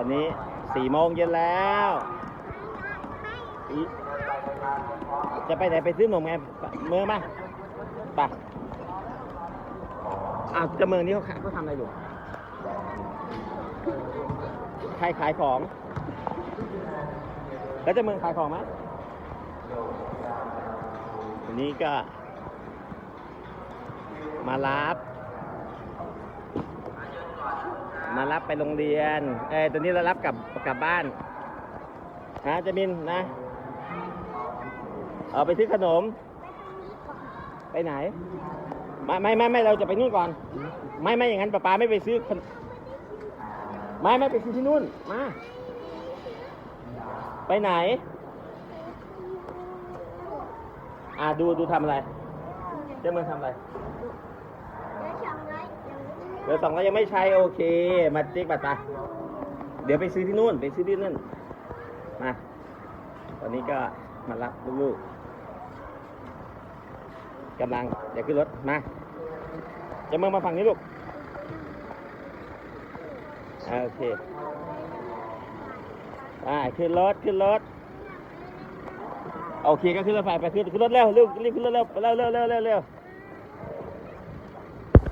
อนนี้สี่โมงเย็นแล้ว จะไปไหนไปซื้อหนมไงเมืองมาไปอ้าจะเมืองนี้เขาเขาทำอะไรอยู่ใครขายของ แล้วจะเมืองขายของไหมวันนี้ก็ มารับ มารับไปโรงเรียน เอ้ยตอนนี้เรารับกลับกลับบ้านนะจะมินนะ เอาไปซื้อขนม ไปไหน ไม่ไม่ไม่ไม่เราจะไปนู่นก่อน ไม่ไม่อย่างนั้นป้าป๊าไม่ไปซื้อขนไม่ไม่ไปซื้อที่นู่น มา ไปไหน อ่าดูดูทำอะไร เจ้าเมืองทำอะไร เเบอร์สองก็ยังไม่ใช้โอเค มาติ๊กบัตรไปเดี๋ยวไปซื้อที่นู่น ไปซื้อที่นู่น มา ตอนนี้ก็มารับลูกๆกำลังเดี๋ยวขึ้นรถ มาจะเมืองมาฝั่งนี้ลูก โอเคไปขึ้นรถ ขึ้นรถ โอเคก็ขึ้นรถไฟไปขึ้นขึ้นรถเร็วเร็วรีบขึ้นรถเร็วเร็วเร็วเร็วเร็ว